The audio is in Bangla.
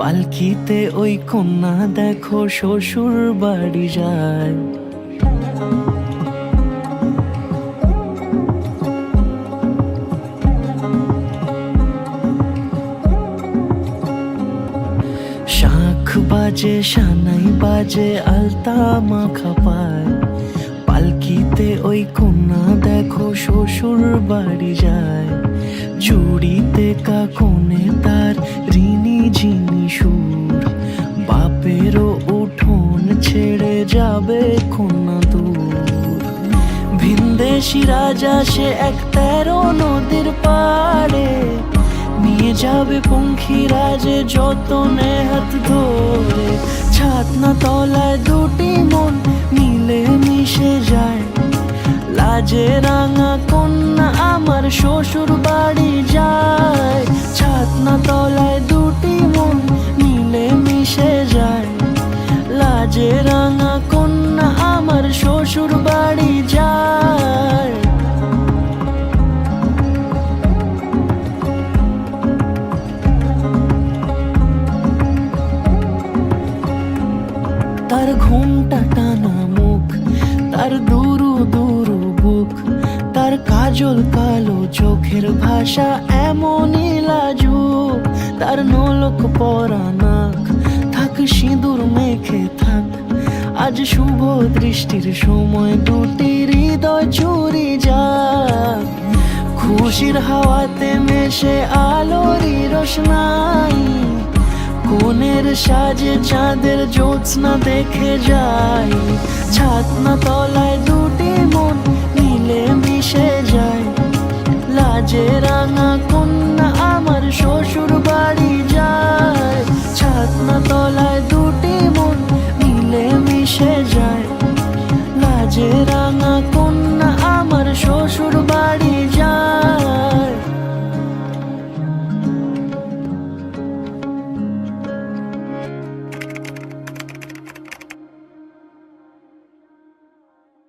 পালকিতে ওই কন্যা দেখো শ্বশুর বাড়ি যায়। শাখ বাজে সানাই বাজে, আলতা মাখা পায়। পালকিতে ওই কন্যা দেখো শ্বশুর বাড়ি যায়। জুড়িতে কাকনে তার ঋণী বাপেরও উঠোন ছেড়ে যাবে কন্যা দূর। ভিনদেশি রাজা সে এক তেরো নদীর পাড়ে। নিয়ে যাবে পঙ্খী রাজে যতনে হাত ধরে। ছাতনা তলায় দুটি মন মিলে মিশে যায়। লাজে রাঙা কন্যা আমার শ্বশুর বাড়ি যায়। শ্বশুর বাড়ি যায়। তার ঘুমটা টানা মুখ, তার দুরু দুরু বুক, তার কাজল কালো চোখের ভাষা এমনই লাজুক। তার নলক পরা নাক, থাক সিঁদুর মেখে থাক আজ শুভ দৃষ্টির সময় দুটি হৃদয় চুরি যা খুশির হাওয়াতে মেশে আলোরই রোশনাই। কোনের সাজে চাঁদের জ্যোৎস্না দেখে যাই। ছাতনা তলায় দুটি মন মিলে মিশে যায়। লাজে রাঙা কোন chết đang ngã